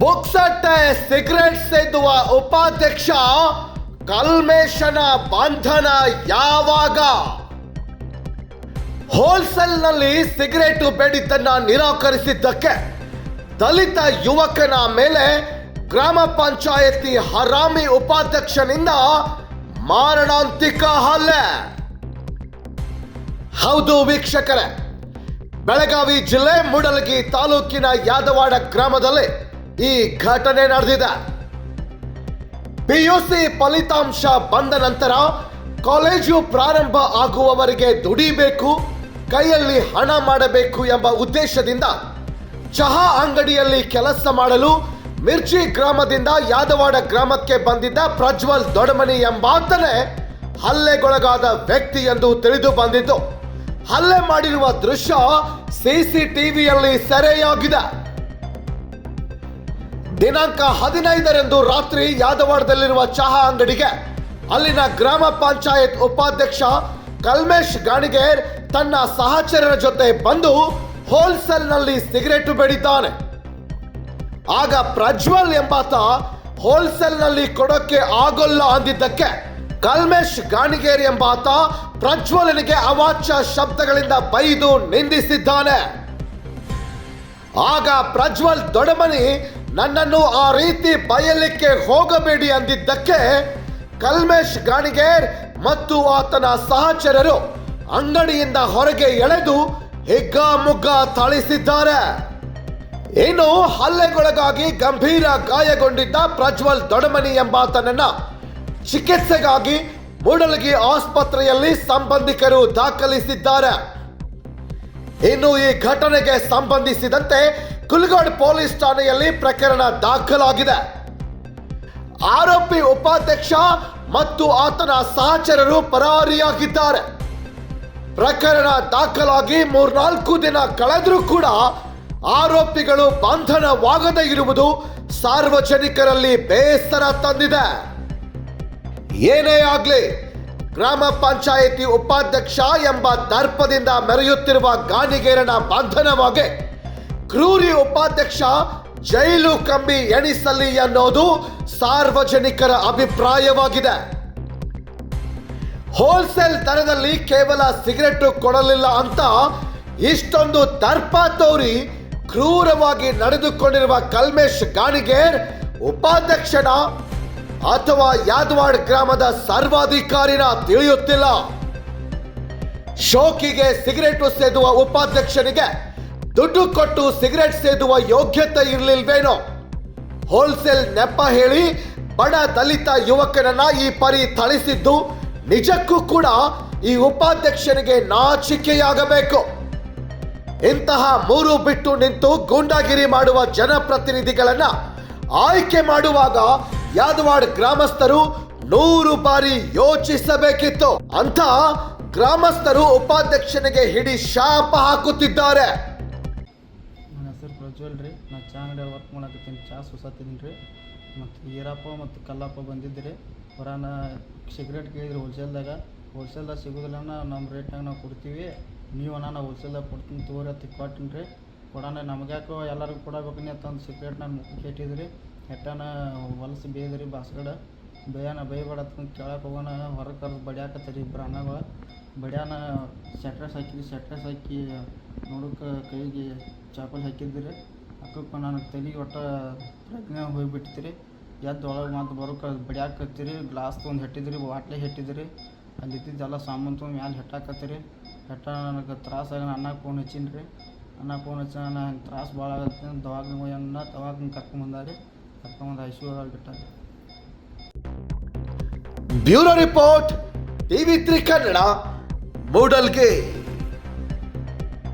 ಪುಕ್ಸಟ್ಟೆ cigarette ಸೇದುವ ಉಪಾಧ್ಯಕ್ಷ ಕಲ್ಮೇಶನ ಬಂಧನ ಯಾವಾಗ? ಹೋಲ್ಸೇಲ್ನಲ್ಲಿ ಸಿಗರೇಟು ಬೇಡಿದ್ದನ್ನ ನಿರಾಕರಿಸಿದ್ದಕ್ಕೆ ದಲಿತ ಯುವಕನ ಮೇಲೆ ಗ್ರಾಮ ಪಂಚಾಯತಿ ಹರಾಮಿ ಉಪಾಧ್ಯಕ್ಷನಿಂದ ಮಾರಣಾಂತಿಕ ಹಲ್ಲೆ. ಹೌದು ವೀಕ್ಷಕರೇ. ಬೆಳಗಾವಿ ಜಿಲ್ಲೆ ಮೂಡಲಗಿ ತಾಲೂಕಿನ ಯಾದವಾಡ ಗ್ರಾಮದಲ್ಲಿ ಈ ಘಟನೆ ನಡೆದಿದೆ. ಪಿಯುಸಿ ಫಲಿತಾಂಶ ಬಂದ ನಂತರ ಕಾಲೇಜು ಪ್ರಾರಂಭ ಆಗುವವರೆಗೆ ದುಡಿಬೇಕು, ಕೈಯಲ್ಲಿ ಹಣ ಮಾಡಬೇಕು ಎಂಬ ಉದ್ದೇಶದಿಂದ ಚಹಾ ಅಂಗಡಿಯಲ್ಲಿ ಕೆಲಸ ಮಾಡಲು ಮಿರ್ಚಿ ಗ್ರಾಮದಿಂದ ಯಾದವಾಡ ಗ್ರಾಮಕ್ಕೆ ಬಂದಿದ್ದ ಪ್ರಜ್ವಲ್ ದೊಡಮನಿ ಎಂಬಾತನೇ ಹಲ್ಲೆಗೊಳಗಾದ ವ್ಯಕ್ತಿ ಎಂದು ತಿಳಿದು ಬಂದಿದ್ದು. ಹಲ್ಲೆ ಮಾಡಿರುವ ದೃಶ್ಯ ಸಿಸಿಟಿವಿಯಲ್ಲಿ ಸೆರೆಯಾಗಿದೆ. ದಿನಾಂಕ ಹದಿನೈದರಂದು ರಾತ್ರಿ ಯಾದವಾಡದಲ್ಲಿರುವ ಚಹಾ ಅಂಗಡಿಗೆ ಅಲ್ಲಿನ ಗ್ರಾಮ ಪಂಚಾಯತ್ ಉಪಾಧ್ಯಕ್ಷ ಕಲ್ಮೇಶ್ ಗಾಣಿಗೇರ್ ತನ್ನ ಸಹಚರರ ಜೊತೆ ಬಂದು ಹೋಲ್ಸೇಲ್ನಲ್ಲಿ ಸಿಗರೇಟು ಬೇಡಿದ್ದಾನೆ. ಆಗ ಪ್ರಜ್ವಲ್ ಎಂಬಾತ ಹೋಲ್ಸೇಲ್ನಲ್ಲಿ ಕೊಡೋಕೆ ಆಗೋಲ್ಲ ಅಂದಿದ್ದಕ್ಕೆ ಕಲ್ಮೇಶ್ ಗಾಣಿಗೇರಿ ಎಂಬಾತ ಪ್ರಜ್ವಲನಿಗೆ ಅವಾಚ್ಯ ಶಬ್ದಗಳಿಂದ ಬೈದು ನಿಂದಿಸಿದ್ದಾನೆ. ಆಗ ಪ್ರಜ್ವಲ್ ದೊಡಮನಿ, ನನ್ನನ್ನು ಆ ರೀತಿ ಬಯಲಿಕ್ಕೆ ಹೋಗಬೇಡಿ ಅಂದಿದ್ದಕ್ಕೆ ಕಲ್ಮೇಶ್ ಗಾಣಿಗೇರ್ ಮತ್ತು ಆತನ ಸಹಚರರು ಅಂಗಡಿಯಿಂದ ಹೊರಗೆ ಎಳೆದು ಹಿಗ್ಗಾಮುಗ್ಗ ಥಳಿಸಿದ್ದಾರೆ. ಇನ್ನು ಹಲ್ಲೆಗೊಳಗಾಗಿ ಗಂಭೀರ ಗಾಯಗೊಂಡಿದ್ದ ಪ್ರಜ್ವಲ್ ದೊಡಮನಿ ಎಂಬಾತನನ್ನ ಚಿಕಿತ್ಸೆಗಾಗಿ ಮೂಡಲಗಿ ಆಸ್ಪತ್ರೆಯಲ್ಲಿ ಸಂಬಂಧಿಕರು ದಾಖಲಿಸಿದ್ದಾರೆ. ಇನ್ನು ಈ ಘಟನೆಗೆ ಸಂಬಂಧಿಸಿದಂತೆ ಕುಲ್ಗಡ್ ಪೊಲೀಸ್ ಠಾಣೆಯಲ್ಲಿ ಪ್ರಕರಣ ದಾಖಲಾಗಿದೆ. ಆರೋಪಿ ಉಪಾಧ್ಯಕ್ಷ ಮತ್ತು ಆತನ ಸಹಚರರು ಪರಾರಿಯಾಗಿದ್ದಾರೆ. ಪ್ರಕರಣ ದಾಖಲಾಗಿ ಮೂರ್ನಾಲ್ಕು ದಿನ ಕಳೆದರೂ ಕೂಡ ಆರೋಪಿಗಳು ಬಂಧನವಾಗದೇ ಇರುವುದು ಸಾರ್ವಜನಿಕರಲ್ಲಿ ಬೇಸರ ತಂದಿದೆ. ಏನೇ ಆಗ್ಲಿ, ಗ್ರಾಮ ಪಂಚಾಯಿತಿ ಉಪಾಧ್ಯಕ್ಷ ಎಂಬ ದರ್ಪದಿಂದ ಮೆರೆಯುತ್ತಿರುವ ಗಾಣಿಗೇರನ ಬಂಧನವಾಗಿ ಕ್ರೂರಿ ಉಪಾಧ್ಯಕ್ಷ ಜೈಲು ಕಂಬಿ ಎಣಿಸಲಿ ಅನ್ನೋದು ಸಾರ್ವಜನಿಕರ ಅಭಿಪ್ರಾಯವಾಗಿದೆ. ಹೋಲ್ಸೇಲ್ ದರದಲ್ಲಿ ಕೇವಲ ಸಿಗರೆಟ್ ಕೊಡಲಿಲ್ಲ ಅಂತ ಇಷ್ಟೊಂದು ದರ್ಪ ತೋರಿ ಕ್ರೂರವಾಗಿ ನಡೆದುಕೊಂಡಿರುವ ಕಲ್ಮೇಶ್ ಗಾಣಿಗೇರ್ ಉಪಾಧ್ಯಕ್ಷನ ಅಥವಾ ಯಾದವಾಡ್ ಗ್ರಾಮದ ಸರ್ವಾಧಿಕಾರಿನ ತಿಳಿಯುತ್ತಿಲ್ಲ. ಶೋಕಿಗೆ ಸಿಗರೇಟು ಸೇದುವ ಉಪಾಧ್ಯಕ್ಷನಿಗೆ ದುಡ್ಡು ಕೊಟ್ಟು ಸಿಗರೆಟ್ ಸೇದುವ ಯೋಗ್ಯತೆ ಇರಲಿಲ್ವೇನೋ? ಹೋಲ್ಸೇಲ್ ನೆಪ ಹೇಳಿ ಬಡ ದಲಿತ ಯುವಕನನ್ನ ಈ ಪರಿ ಥಳಿಸಿದ್ದು ನಿಜಕ್ಕೂ ಕೂಡ ಈ ಉಪಾಧ್ಯಕ್ಷನಿಗೆ ನಾಚಿಕೆಯಾಗಬೇಕು. ಇಂತಹ ಮೂರು ಬಿಟ್ಟು ನಿಂತು ಗೂಂಡಾಗಿರಿ ಮಾಡುವ ಜನಪ್ರತಿನಿಧಿಗಳನ್ನ ಆಯ್ಕೆ ಮಾಡುವಾಗ ಯಾದವಾಡ್ ಗ್ರಾಮಸ್ಥರು ನೂರು ಬಾರಿ ಯೋಚಿಸಬೇಕಿತ್ತು. ಅಂತ ಗ್ರಾಮಸ್ಥರು ಉಪಾಧ್ಯಕ್ಷನಿಗೆ ಹಿಡಿ ಶಾಪ ಹಾಕುತ್ತಿದ್ದಾರೆ. ನನ್ನ ಹೆಸರು ಪ್ರಜ್ವಲ್ ರೀ. ನಾ ಚಾ ವರ್ಕ್ ಮಾಡಕತ್ತೀನಿ. ಚಾ ಸುಸಾತೀನಿ ರೀ. ಮತ್ತು ಈರಪ್ಪ ಮತ್ತು ಕಲ್ಲಪ್ಪ ಬಂದಿದ್ರಿ ಹೊರಾನ ಸಿಗರೇಟ್ ಕೇಳಿದ್ರಿ ಹೋಲ್ಸೇಲ್ದಾಗ. ಹೋಲ್ಸೇಲ್ದಾಗ ಸಿಗೋದಿಲ್ಲ ನಮ್ಮ ರೇಟ್ನಾಗ ನಾವು ಕೊಡ್ತೀವಿ. ನೀವು ನಾನು ಹೋಲ್ಸೇಲ್ದಾಗ ಕೊಡ್ತೀನಿ ತೋರಿ ಅಂತ ರೀ. ಕೊಡೋಣ ನಮ್ಗೆ ಯಾಕೋ ಎಲ್ಲರಿಗೂ ಕೊಡಬೇಕು ನೀ ಒಂದು ಸಿಗರೇಟ್ ನಾನು ಹೆಟ್ಟನ ಹೊಲಸು ಬೇಗರಿ ಬಾಸ್ಗಡ. ಬೇಯನ ಬೇಯಬೇಡ ಅಂತ ಕೇಳಕ್ಕೆ ಹೋಗೋಣ, ಹೊರಗೆ ಕರೆದು ಬಡಿಯಾಕತ್ತೀರಿ ಇಬ್ಬರು ಅಣ್ಣಗಳು ಬಡ್ಯಾನ ಸೆಟ್ರೆಸ್ ಹಾಕಿದ್ರಿ ಸೆಟ್ರೆಸ್ ಹಾಕಿ ನೋಡಕ್ಕೆ ಕೈಗೆ ಚಾಪಲ್ ಹಾಕಿದ್ರಿ ಅಕ್ಕಕ್ಕೆ ನನಗೆ ತಲೆಗೆ ಒಟ್ಟು ಪ್ರಜ್ಞೆ ಹೋಗಿಬಿಟ್ಟಿರಿ ಎದ್ದು ಒಳಗೆ ಮತ್ತೆ ಬರೋಕೆ ಬಡಿಯಾಕತ್ತೀರಿ ಗ್ಲಾಸ್ ತೊಗೊಂಡು ಹೆಟ್ಟಿದ್ರಿ, ಬಾಟ್ಲಿ ಹೆಟ್ಟಿದ್ರಿ. ಅಲ್ಲಿ ಇದ್ದಿದ್ದೆಲ್ಲ ಸಾಮಾನು ತೊಗೊಂಡು ಮ್ಯಾಲೆ ಹೆಟ್ಟಾಕತ್ತೀರಿ. ಹೆಟ್ಟ ನನಗೆ ತ್ರಾಸಾಗಿ ಅನ್ನ ಫೋನ್ ಹಚ್ಚೀನಿ ರೀ ಅನ್ನ ಫೋನ್ ಹಚ್ಚಿ ನಾನು ತ್ರಾಸ ಭಾಳ ಆಗತ್ತೆ ದವಾಖಾನೆ ಹೋಗಿ ಅಣ್ಣ ದವಾಖಾನೆ ಕರ್ಕೊಂಬಂದಾರಿ ಕರ್ಕೊಂಬಂದು ಐ ಸಿ ಯು ಒಳಗೆ ಬಿಟ್ಟಾರೆ bureau report TV three Kannada ಮೂಡಲ್ಗೆ